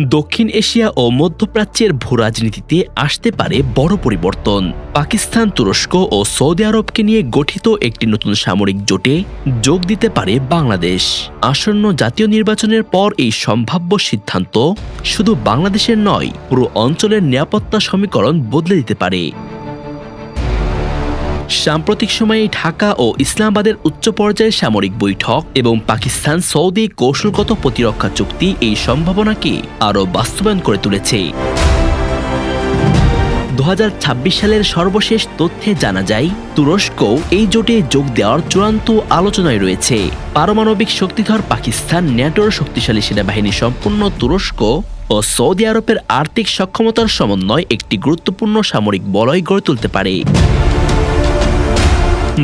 দক্ষিণ এশিয়া ও মধ্যপ্রাচ্যের ভূরাজনীতিতে আসতে পারে বড় পরিবর্তন। পাকিস্তান, তুরস্ক ও সৌদি আরবকে নিয়ে গঠিত একটি নতুন সামরিক জোটে যোগ দিতে পারে বাংলাদেশ। আসন্ন জাতীয় নির্বাচনের পর এই সম্ভাব্য সিদ্ধান্ত শুধু বাংলাদেশের নয়, পুরো অঞ্চলের নিরাপত্তা সমীকরণ বদলে দিতে পারে। সাম্প্রতিক সময়ে ঢাকা ও ইসলামাবাদের উচ্চ পর্যায়ের সামরিক বৈঠক এবং পাকিস্তান সৌদি কৌশলগত প্রতিরক্ষা চুক্তি এই সম্ভাবনাকে আরও বাস্তবায়ন করে তুলেছে। দু হাজার ছাব্বিশ সালের সর্বশেষ তথ্যে জানা যায়, তুরস্ক এই জোটে যোগ দেওয়ার চূড়ান্ত আলোচনায় রয়েছে। পারমাণবিক শক্তিধর পাকিস্তান, ন্যাটোর শক্তিশালী সেনাবাহিনী সম্পূর্ণ তুরস্ক ও সৌদি আরবের আর্থিক সক্ষমতার সমন্বয় একটি গুরুত্বপূর্ণ সামরিক বলয় গড়ে তুলতে পারে।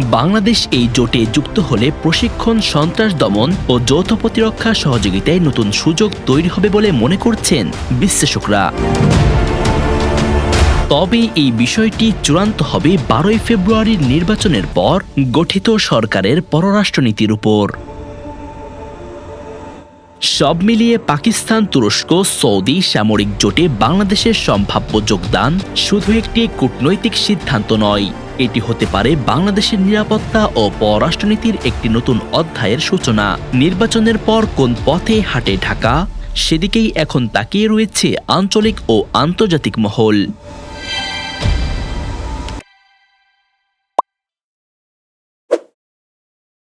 বাংলাদেশ এই জোটে যুক্ত হলে প্রশিক্ষণ, সন্ত্রাস দমন ও যৌথ প্রতিরক্ষা সহযোগিতায় নতুন সুযোগ তৈরি হবে বলে মনে করছেন বিশ্লেষকরা। তবে এই বিষয়টি চূড়ান্ত হবে বারোই ফেব্রুয়ারির নির্বাচনের পর গঠিত সরকারের পররাষ্ট্রনীতির উপর। সব মিলিয়ে পাকিস্তান, তুরস্ক, সৌদি সামরিক জোটে বাংলাদেশের সম্ভাব্য যোগদান শুধু একটি কূটনৈতিক সিদ্ধান্ত নয়। এটি হতে পারে বাংলাদেশের নিরাপত্তা ও পররাষ্ট্রনীতির একটি নতুন অধ্যায়ের সূচনা। নির্বাচনের পর কোন পথে হাঁটে ঢাকা? সেদিকেই এখন তাকিয়ে রয়েছে আঞ্চলিক ও আন্তর্জাতিক মহল।